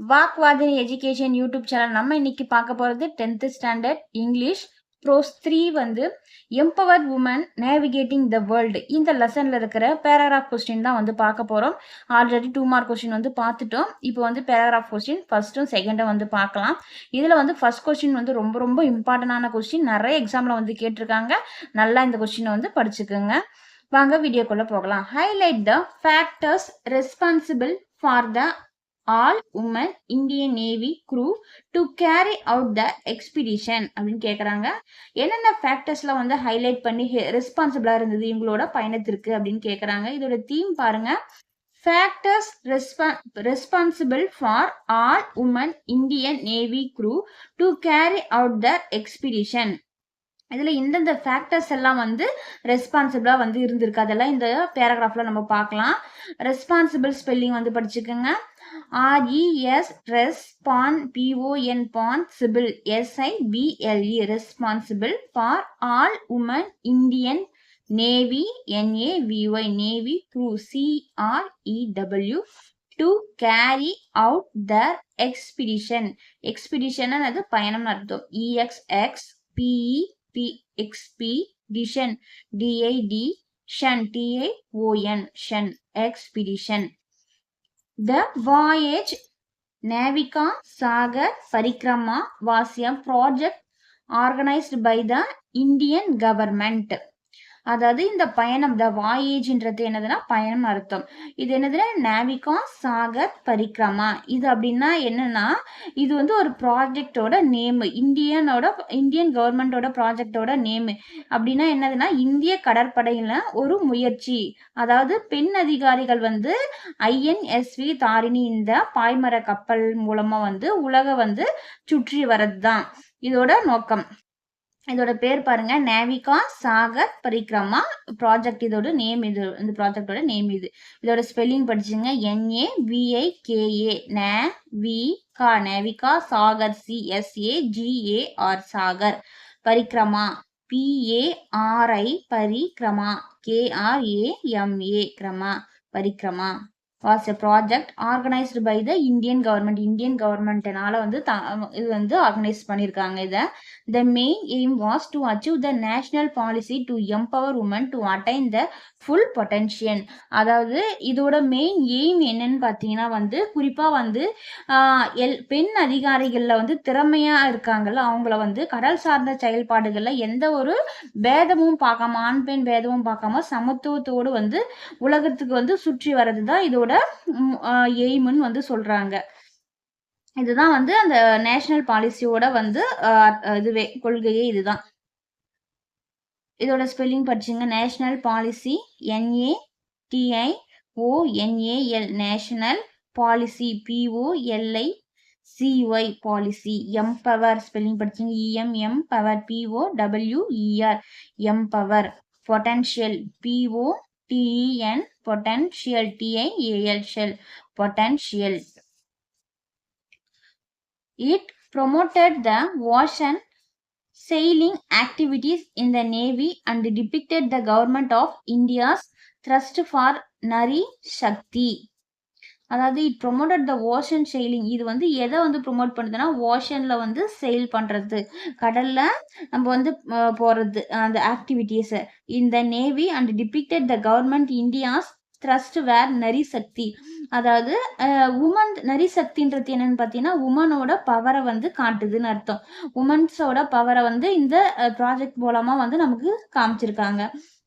வாக்வாதினி education YouTube channel நம்ம இன்னைக்கு பார்க்க போகிறது tenth standard English prose three வந்து empowered women navigating the world இந்த லெசனில் இருக்கிற பேராகிராஃப் கொஸ்டின் தான் வந்து பார்க்க போகிறோம் ஆல்ரெடி டூ மார்க் கொஸ்டின் வந்து பார்த்துட்டோம். இப்போ வந்து பேராகிராஃப் கொஸ்டின் ஃபஸ்ட்டும் செகண்டும் வந்து பார்க்கலாம். இதில் வந்து ஃபர்ஸ்ட் கொஸ்டின் வந்து ரொம்ப ரொம்ப இம்பார்ட்டண்டான கொஸ்டின் நிறைய எக்ஸாமில் வந்து கேட்டிருக்காங்க. நல்லா இந்த கொஸ்டினை வந்து படிச்சுக்கோங்க. வாங்க வீடியோக்குள்ளே போகலாம். Highlight the factors responsible for the all women Indian Navy crew to carry out the expedition அப்படின்னு கேட்குறாங்க என்னென்ன ஃபேக்டர்ஸ்லாம் வந்து ஹைலைட் பண்ணி ரெஸ்பான்சிபிளாக இருந்தது இவங்களோட பயணத்திற்கு அப்படின்னு கேட்குறாங்க இதோட தீம் பாருங்க. Factors respon responsible for all women Indian Navy crew to carry out the expedition இதில் இந்தந்த ஃபேக்டர்ஸ் எல்லாம் வந்து ரெஸ்பான்சிபிளாக வந்து இருந்திருக்கு. அதெல்லாம் இந்த பேராகிராஃபில் நம்ம பார்க்கலாம். ரெஸ்பான்சிபிள் ஸ்பெல்லிங் வந்து படிச்சுக்கோங்க. RES respon PON pon sible SIBLE responsible for all women Indian Navy NAVY navy through CREW to carry out their expedition expedition அது பயணம் அர்த்தம். EXX PE P expedition DIT shun TION shun expedition The voyage Navika Sagar Parikrama was a project organized by the Indian government. அதாவது இந்த பயணம் த வாயேஜ்ன்றது என்னதுன்னா பயணம் அர்த்தம். இது என்னதுன்னா நேவிகா சாகர் பரிக்ரமா இது அப்படின்னா என்னன்னா இது வந்து ஒரு ப்ராஜெக்டோட நேம் இந்தியனோட இந்தியன் கவர்மெண்டோட ப்ராஜெக்டோட நேம் அப்படின்னா என்னதுன்னா இந்திய கடற்படையில ஒரு முயற்சி. அதாவது பெண் அதிகாரிகள் வந்து ஐஎன்எஸ்வி தாரிணி இந்த பாய்மர கப்பல் மூலமா வந்து உலக வந்து சுற்றி வர்றது தான் இதோட நோக்கம். இதோட பேர் பாருங்க. நேவிகா சாகர் பரிக்ரமா ப்ராஜெக்ட் இதோட நேம் இது இந்த ப்ராஜெக்டோட நேம் இது. இதோட spelling படிச்சுங்க N A V I K A நே வி கா Navika Sagar C S A G A R Sagar Parikrama P A R I Parikrama K R A M A கிரமா Parikrama was a project organised by the Indian government Indian கவர்மெண்ட்னால வந்து இது வந்து organise பண்ணியிருக்காங்க இதை. The main aim was to achieve the national policy to empower women to attain the full potential அதாவது இதோட main aim என்னன்னு பார்த்தீங்கன்னா வந்து குறிப்பாக வந்து எல் பெண் அதிகாரிகளில் வந்து திறமையாக இருக்காங்கல்ல அவங்கள வந்து கடல் சார்ந்த செயல்பாடுகளில் எந்த ஒரு பேதமும் பார்க்காம ஆண் பெண் பேதமும் பார்க்காம சமத்துவத்தோடு வந்து உலகத்துக்கு வந்து சுற்றி வர்றது தான் இதோட எய்முன்னு வந்து சொல்கிறாங்க இதுதான் வந்து அந்த நேஷனல் பாலிசியோட வந்து இதுவே கொள்கையே இதுதான். இதோட spelling படிச்சுங்க. National policy N A T I O N A L national policy P O L I C Y policy. Empower spelling படிச்சுங்க. E M M power P O W E R empower potential P O T E N potential T I A L shell potential it promoted the ocean sailing activities in the Navy and depicted the government of India's thrust for Nari Shakti. அதாவது it promoted the ocean sailing இது வந்து எதை வந்து promote பண்ணுதுன்னா ஓஷனில் வந்து செயல் பண்ணுறது கடலில் நம்ம வந்து போகிறது அந்த ஆக்டிவிட்டீஸை இந்த navy and depicted the government India's thrust where Nari Shakti அதாவது உமன் நரிசக்தின்றது என்னன்னு பார்த்தீங்கன்னா உமனோட பவரை வந்து காட்டுதுன்னு அர்த்தம். உமன்ஸோட பவரை வந்து இந்த ப்ராஜெக்ட் மூலமாக வந்து நமக்கு காமிச்சிருக்காங்க.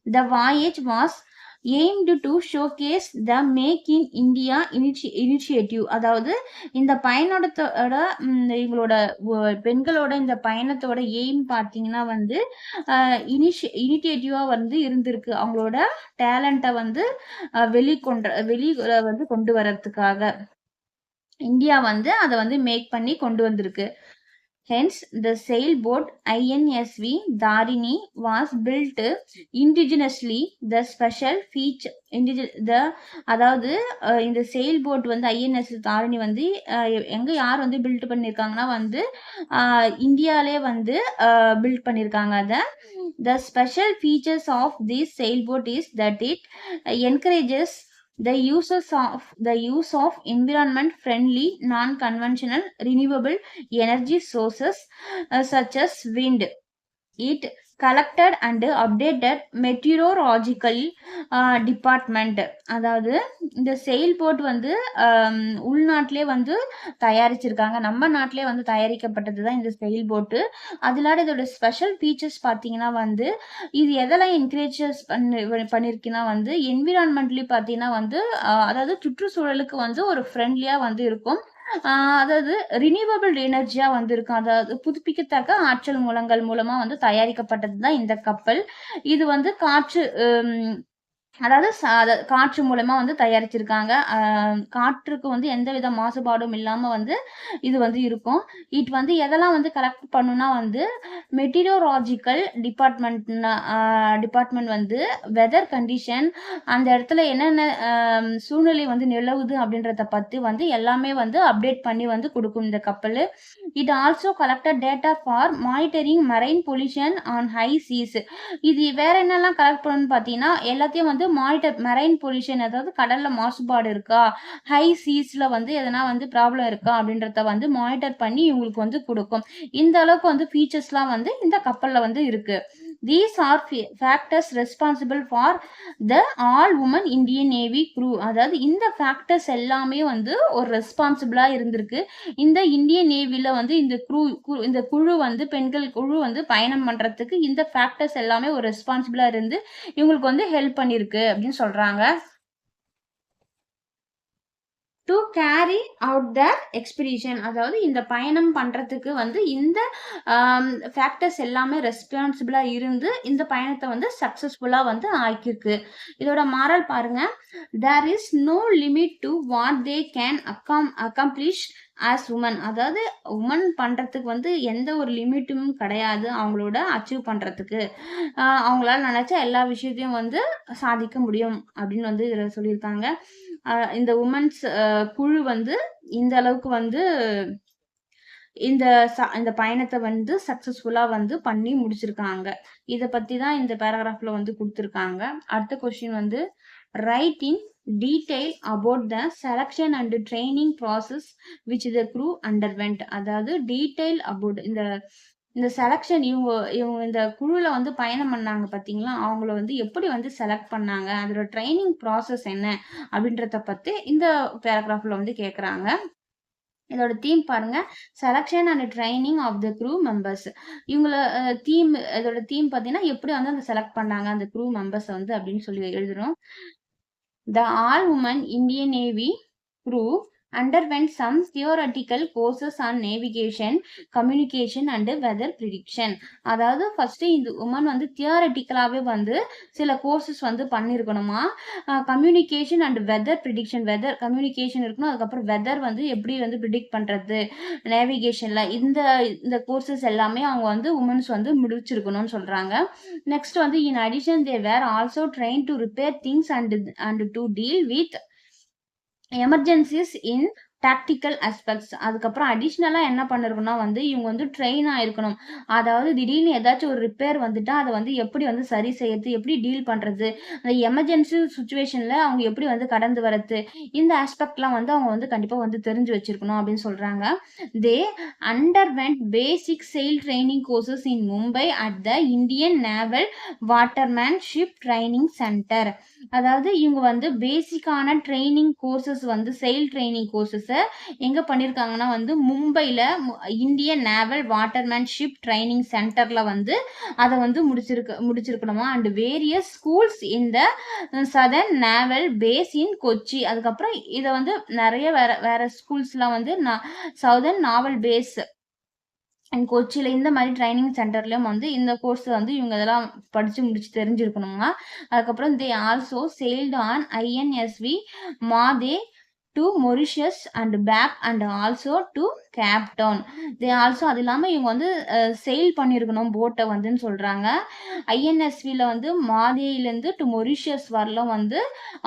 The voyage was aimed to showcase the Make in India initi initiative அதாவது இந்த பயணத்தோட இவங்களோட பெண்களோட இந்த பயணத்தோட எய்ம் பார்த்தீங்கன்னா வந்து இனிஷி இனிஷியேட்டிவாக வந்து இருந்திருக்கு. அவங்களோட டேலண்ட்டை வந்து வெளிக்கொண்ட வெளி வந்து கொண்டு வர்றதுக்காக இந்தியா வந்து அதை வந்து மேக் பண்ணி கொண்டு வந்திருக்கு. Hence, the sailboat INSV Tharini was built indigenously. The special feature, indige- the அதாவது இந்த செயில் போட் வந்து ஐஎன்எஸ் தாரணி வந்து எங்கே யார் வந்து பில்ட் பண்ணியிருக்காங்கன்னா வந்து இந்தியாவிலே வந்து பில்ட் பண்ணியிருக்காங்க அதை the special features of this sail boat is that it encourages the uses of the use of environment friendly non-conventional renewable energy sources uh, such as wind it collected and updated meteorological department அதாவது இந்த செயல் board வந்து um, உள்நாட்டிலே வந்து தயாரிச்சிருக்காங்க. நம்ம நாட்டிலே வந்து தயாரிக்கப்பட்டது தான் இந்த செயல் போட்டு அதனால இதோட ஸ்பெஷல் ஃபீச்சர்ஸ் பார்த்தீங்கன்னா வந்து இது எதெல்லாம் என்கரேஜஸ் பண்ணி பண்ணியிருக்கீங்கன்னா வந்து என்விரான்மெண்ட்லி பார்த்தீங்கன்னா வந்து அதாவது சுற்றுச்சூழலுக்கு வந்து ஒரு ஃப்ரெண்ட்லியாக வந்து இருக்கும். அதாவது ரினியூவபிள் எனர்ஜியாக வந்து இருக்கும் அதாவது புதுப்பிக்கத்தக்க ஆற்றல் மூலங்கள் மூலமாக வந்து தயாரிக்கப்பட்டது தான் இந்த கப்பல். இது வந்து காற்று அதாவது காற்று மூலமா வந்து தயாரிச்சிருக்காங்க. காற்றுக்கு வந்து எந்த வித மாசுபாடும் இல்லாம வந்து இது வந்து இருக்கும். இட் வந்து எதெல்லாம் வந்து கலெக்ட் பண்ணுனா வந்து மெட்டீரியோலாஜிக்கல் டிபார்ட்மெண்ட் டிபார்ட்மெண்ட் வந்து வெதர் கண்டிஷன் அந்த இடத்துல என்னென்ன சூழ்நிலை வந்து நிலவுது அப்படின்றத பத்தி வந்து எல்லாமே வந்து அப்டேட் பண்ணி வந்து கொடுக்கும் இந்த கப்பல். It also collected data for monitoring marine pollution on high seas இது வேற என்னெல்லாம் கலெக்ட் பண்ணணும்னு பார்த்தீங்கன்னா எல்லாத்தையும் வந்து மானிட்டர் மெரைன் பொல்யூஷன் அதாவது கடல்ல மாசுபாடு இருக்கா? ஹை சீஸ்ல வந்து எதனா வந்து ப்ராப்ளம் இருக்கா? அப்படின்றத வந்து மானிட்டர் பண்ணி இவங்களுக்கு வந்து கொடுக்கும். இந்த அளவுக்கு வந்து ஃபீச்சர்ஸ்லாம் வந்து இந்த கப்பல்ல வந்து இருக்கு. These are factors responsible for the all women Indian Navy crew அதாவது இந்த ஃபேக்டர்ஸ் எல்லாமே வந்து ஒரு ரெஸ்பான்சிபிளாக இருந்திருக்கு. இந்த இந்தியன் நேவியில் வந்து இந்த க்ரூ இந்த குழு வந்து பெண்கள் குழு வந்து பயணம் பண்ணுறதுக்கு இந்த ஃபேக்டர்ஸ் எல்லாமே ஒரு ரெஸ்பான்சிபிளாக இருந்து இவங்களுக்கு வந்து ஹெல்ப் பண்ணியிருக்கு அப்படின்னு சொல்கிறாங்க to carry out the expedition அதாவது இந்த பயணம் பண்ணுறதுக்கு வந்து இந்த ஃபேக்டர்ஸ் எல்லாமே ரெஸ்பான்சிபிளாக இருந்து இந்த பயணத்தை வந்து சக்ஸஸ்ஃபுல்லாக வந்து ஆக்கியிருக்கு. இதோட மாரல் பாருங்க. There is no limit to what they can accom accomplish as women அதாவது உமன் பண்ணுறதுக்கு வந்து எந்த ஒரு லிமிட்டும் கிடையாது அவங்களோட அச்சீவ் பண்ணுறதுக்கு அவங்களால நினச்சா எல்லா விஷயத்தையும் வந்து சாதிக்க முடியும் அப்படின்னு வந்து இதில் சொல்லியிருக்காங்க. இந்த உமன்ஸ் குழு வந்து இந்த அளவுக்கு வந்து இந்த ச- இந்த பயணத்தை வந்து சக்சஸ்ஃபுல்லா வந்து பண்ணி முடிச்சிருக்காங்க. இத பத்தி தான் இந்த பேராகிராஃப்ல வந்து கொடுத்துருக்காங்க. அடுத்த கொஸ்டின் வந்து write in detail about the selection and training process which the crew underwent அதாவது டீடைல் அபவுட் இந்த இந்த செலக்ஷன் இவங்க இவங்க இந்த குழுல வந்து பயணம் பண்ணாங்க பாத்தீங்களா? அவங்கள வந்து எப்படி வந்து செலக்ட் பண்ணாங்க? அதோட ட்ரைனிங் ப்ராசஸ் என்ன? அப்படின்றத பத்தி இந்த பேராகிராஃப்ல வந்து கேக்குறாங்க. இதோட தீம் பாருங்க. Selection and training of the crew members இவங்கள தீம் இதோட தீம் பார்த்தீங்கன்னா எப்படி வந்து அந்த செலக்ட் பண்ணாங்க அந்த க்ரூ மெம்பர்ஸ் வந்து அப்படின்னு சொல்லி எழுதுறோம். The all women Indian Navy crew underwent some theoretical courses on navigation communication and weather prediction. அதாவது ஃபர்ஸ்ட் இந்த உமன் வந்து தியரட்டிக்கலாவே வந்து சில கோர்சஸ் வந்து பண்ணியிருக்கணுமா communication and weather prediction weather communication இருக்கணும். அதுக்கப்புறம் வெதர் வந்து எப்படி வந்து ப்ரிடிக்ட் பண்ணுறது நேவிகேஷனில் இந்த இந்த கோர்சஸ் எல்லாமே அவங்க வந்து உமன்ஸ் வந்து முடிச்சிருக்கணும்னு சொல்கிறாங்க நெக்ஸ்ட் வந்து in addition they were also train to repair things and and to deal with emergencies in tactical aspects அதுக்கப்புறம் அடிஷ்னலாக என்ன பண்ணிருக்கணும்னா வந்து இவங்க வந்து ட்ரெயின் ஆயிருக்கணும் அதாவது திடீர்னு ஏதாச்சும் ஒரு ரிப்பேர் வந்துட்டா அதை வந்து எப்படி வந்து சரி செய்யறது? எப்படி டீல் பண்ணுறது அந்த எமர்ஜென்சி சுச்சுவேஷனில் அவங்க எப்படி வந்து கடந்து வரது? இந்த ஆஸ்பெக்ட்லாம் வந்து அவங்க வந்து கண்டிப்பாக வந்து தெரிஞ்சு வச்சிருக்கணும் அப்படின்னு சொல்கிறாங்க they underwent basic sail training courses in Mumbai at the Indian naval watermanship training centre அதாவது இவங்க வந்து பேசிக்கான ட்ரைனிங் கோர்சஸ் வந்து செயில் ட்ரைனிங் கோர்சஸ் எங்கே பண்ணியிருக்காங்கன்னா வந்து மும்பையில் இந்தியன் நேவல் வாட்டர்மேன்ஷிப் ட்ரைனிங் சென்டரில் வந்து அதை வந்து முடிச்சிருக்க முடிச்சிருக்கணுமா? அண்ட் வேரியஸ் ஸ்கூல்ஸ் இந்த southern naval base in Kochi அதுக்கப்புறம் இதை வந்து நிறைய வேற வேற ஸ்கூல்ஸ்லாம் வந்து சவுதர்ன் நாவல் பேஸ் அண்ட் கொச்சியில் இந்த மாதிரி ட்ரைனிங் சென்டர்லேயும் வந்து இந்த கோர்ஸ் வந்து இவங்க இதெல்லாம் படித்து முடிச்சு தெரிஞ்சிருக்கணுங்க அதுக்கப்புறம் they also sailed on INSV Mhadei to Mauritius and back and also to Cape Town they also அது இல்லாமல் இவங்க வந்து செயில் பண்ணியிருக்கணும் போட்டை வந்துன்னு சொல்கிறாங்க ஐஎன்எஸ்வியில் வந்து மாதேயிலேருந்து டு மொரிஷியஸ் வரலாம் வந்து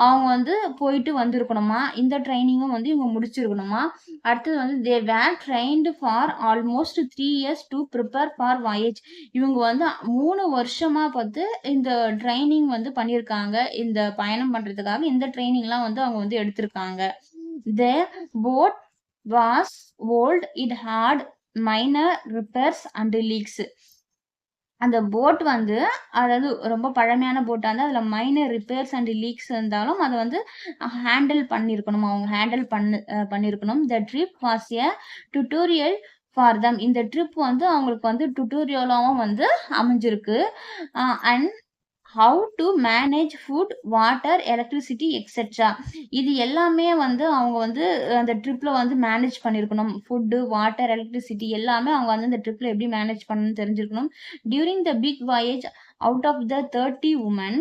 அவங்க வந்து போயிட்டு வந்திருக்கணுமா? இந்த ட்ரைனிங்கும் வந்து இவங்க முடிச்சிருக்கணுமா? அடுத்தது வந்து they were trained for almost three years to prepare for voyage இவங்க வந்து மூணு வருஷமாக பார்த்து இந்த ட்ரைனிங் வந்து பண்ணியிருக்காங்க. இந்த பயணம் பண்ணுறதுக்காக இந்த ட்ரைனிங்லாம் வந்து அவங்க வந்து எடுத்திருக்காங்க. The boat was old it had minor repairs and leaks. அந்த போட் வந்து அதாவது ரொம்ப பழமையான போட்டாக இருந்தால் அதில் மைனர் ரிப்பேர்ஸ் அண்ட் லீக்ஸ் இருந்தாலும் அதை வந்து ஹேண்டில் பண்ணியிருக்கணும் அவங்க ஹேண்டில் பண்ணு பண்ணியிருக்கணும் the trip was a tutorial for them இந்த ட்ரிப் வந்து அவங்களுக்கு வந்து டுட்டோரியலாகவும் வந்து அமைஞ்சிருக்கு. And how to manage food water electricity etcetera இது எல்லாமே வந்து அவங்க வந்து அந்த ட்ரிப்பில் வந்து மேனேஜ் பண்ணியிருக்கணும் ஃபுட்டு வாட்டர் எலக்ட்ரிசிட்டி எல்லாமே அவங்க வந்து அந்த ட்ரிப்பில் எப்படி மேனேஜ் பண்ணணும்னு தெரிஞ்சிருக்கணும். During the big voyage out of the thirty women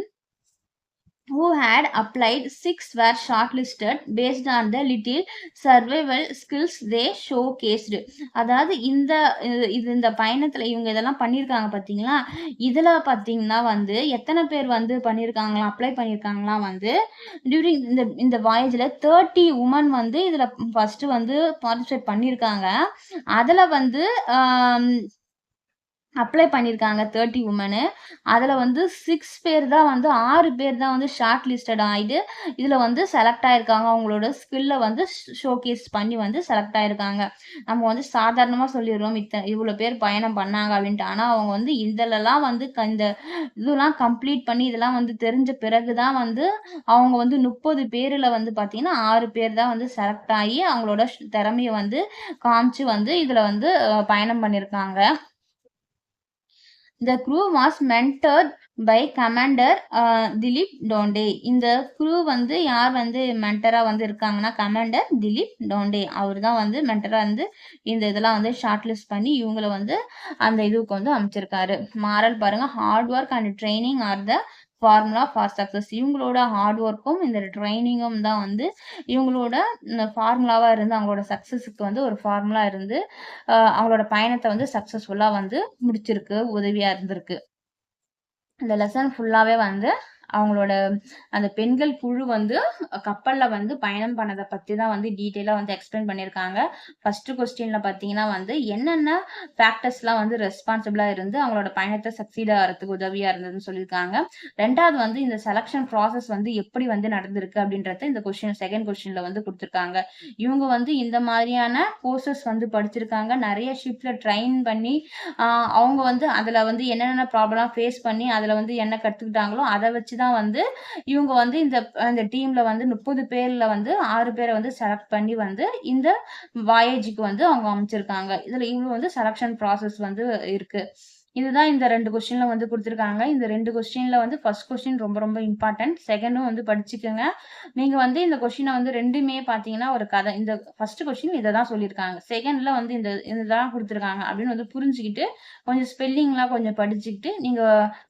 who had applied six were shortlisted based on the little survival skills they showcased. அதாவது இந்த இது- இது இந்த பயணத்தில் இவங்க இதெல்லாம் பண்ணியிருக்காங்க பார்த்தீங்களா இதில் பார்த்தீங்கன்னா வந்து எத்தனை பேர் வந்து பண்ணியிருக்காங்களா அப்ளை பண்ணியிருக்காங்களா வந்து டியூரிங் இந்த இந்த வாயேஜில் தேர்ட்டி உமன் வந்து இதில் ஃபஸ்ட்டு வந்து பார்ட்டிசிபேட் பண்ணியிருக்காங்க அதில் வந்து அப்ளை பண்ணியிருக்காங்க தேர்ட்டி உமனு அதில் வந்து சிக்ஸ் பேர் தான் வந்து ஆறு பேர் தான் வந்து ஷார்ட் லிஸ்டட் ஆகிட்டு இதில் வந்து செலக்ட் ஆகிருக்காங்க அவங்களோட ஸ்கில்லை வந்து ஷோகேஸ் பண்ணி வந்து செலக்ட் ஆகிருக்காங்க நம்ம வந்து சாதாரணமாக சொல்லிடுறோம் இத்தனை இவ்வளோ பேர் பயணம் பண்ணாங்க அப்படின்ட்டு. ஆனால் அவங்க வந்து இதிலலாம் வந்து க- இந்த இதெல்லாம் கம்ப்ளீட் பண்ணி இதெல்லாம் வந்து தெரிஞ்ச பிறகு தான் வந்து அவங்க வந்து முப்பது பேரில் வந்து பார்த்தீங்கன்னா ஆறு பேர் தான் வந்து செலக்ட் ஆகி அவங்களோட ஷ்- திறமைய வந்து காமிச்சு வந்து இதில் வந்து பயணம் பண்ணியிருக்காங்க The crew was mentored by Commander uh, Dilip டோண்டே இந்த crew வந்து யார் வந்து மென்டரா வந்து இருக்காங்கன்னா கமாண்டர் திலீப் டோண்டே அவர் தான் வந்து மென்டரா வந்து இந்த இதெல்லாம் வந்து ஷார்ட் லிஸ்ட் பண்ணி இவங்களை வந்து அந்த இதுக்கு வந்து அமைச்சிருக்காரு மாரல் பாருங்க hard work and training are the formula for success இவங்களோட ஹார்ட் ஒர்க்கும் இந்த ட்ரைனிங்கும் தான் வந்து இவங்களோட ஃபார்முலாவாக இருந்து அவங்களோட சக்ஸஸுக்கு வந்து ஒரு ஃபார்முலா இருந்து அவங்களோட பயணத்தை வந்து சக்ஸஸ்ஃபுல்லாக வந்து முடிச்சிருக்கு உதவியாக இருந்திருக்கு. இந்த லெசன் ஃபுல்லாகவே வந்து அவங்களோட அந்த பெண்கள் குழு வந்து கப்பலில் வந்து பயணம் பண்ணதை பற்றி தான் வந்து டீட்டெயிலாக வந்து எக்ஸ்பிளைன் பண்ணியிருக்காங்க. ஃபர்ஸ்ட் கொஸ்டினில் பார்த்தீங்கன்னா வந்து என்னென்ன ஃபேக்டர்ஸ்லாம் வந்து ரெஸ்பான்சிபிளாக இருந்து அவங்களோட பயணத்தை சக்சீட் ஆகிறதுக்கு உதவியாக இருந்ததுன்னு சொல்லியிருக்காங்க. ரெண்டாவது வந்து இந்த செலெக்ஷன் ப்ராசஸ் வந்து எப்படி வந்து நடந்திருக்கு அப்படின்றத இந்த கொஸ்டின் செகண்ட் கொஸ்டினில் வந்து கொடுத்துருக்காங்க. இவங்க வந்து இந்த மாதிரியான கோர்சஸ் வந்து படிச்சிருக்காங்க. நிறைய ஷிப்ல ட்ரைன் பண்ணி அவங்க வந்து அதில் வந்து என்னென்ன ப்ராப்ளம் ஃபேஸ் பண்ணி அதில் வந்து என்ன கற்றுக்கிட்டாங்களோ அதை வச்சு தான் வந்து இவங்க வந்து இந்த இந்த டீம்ல வந்து முப்பது பேர்ல வந்து ஆறு பேரை வந்து செலக்ட் பண்ணி வந்து இந்த வாயேஜுக்கு வந்து அவங்க அமைச்சிருக்காங்க. இதில் இவங்க வந்து செலெக்ஷன் ப்ராசஸ் வந்து இருக்கு. இதுதான் இந்த ரெண்டு கொஸ்டின்ல வந்து கொடுத்துருக்காங்க. இந்த ரெண்டு கொஸ்டின்ல வந்து ஃபர்ஸ்ட் கொஸ்டின் ரொம்ப ரொம்ப இம்பார்ட்டன்ட் செகண்டும் வந்து படிச்சுக்கோங்க. நீங்க வந்து இந்த கொஸ்டினை வந்து ரெண்டுமே பார்த்தீங்கன்னா ஒரு கதை. இந்த ஃபர்ஸ்ட் கொஸ்டின் இதை தான் சொல்லியிருக்காங்க. செகண்ட்ல வந்து இந்த இதுதான் கொடுத்துருக்காங்க அப்படின்னு வந்து புரிஞ்சுக்கிட்டு கொஞ்சம் ஸ்பெல்லிங்லாம் கொஞ்சம் படிச்சுக்கிட்டு நீங்க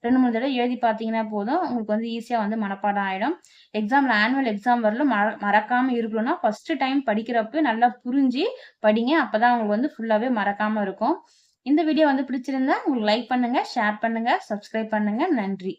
ரெண்டு மூணு தடவை எழுதி பார்த்தீங்கன்னா போதும் உங்களுக்கு வந்து ஈஸியாக வந்து மனப்பாடம் ஆயிடும். எக்ஸாம்ல ஆனுவல் எக்ஸாம் வரல மற மறக்காம இருக்கணும்னா ஃபர்ஸ்ட் டைம் படிக்கிறப்ப நல்லா புரிஞ்சு படிங்க. அப்பதான் உங்களுக்கு வந்து ஃபுல்லாவே மறக்காம இருக்கும். இந்த வீடியோ வந்து பிடிச்சிருந்தா உங்களுக்கு லைக் பண்ணுங்க ஷேர் பண்ணுங்க சப்ஸ்கிரைப் பண்ணுங்க. நன்றி.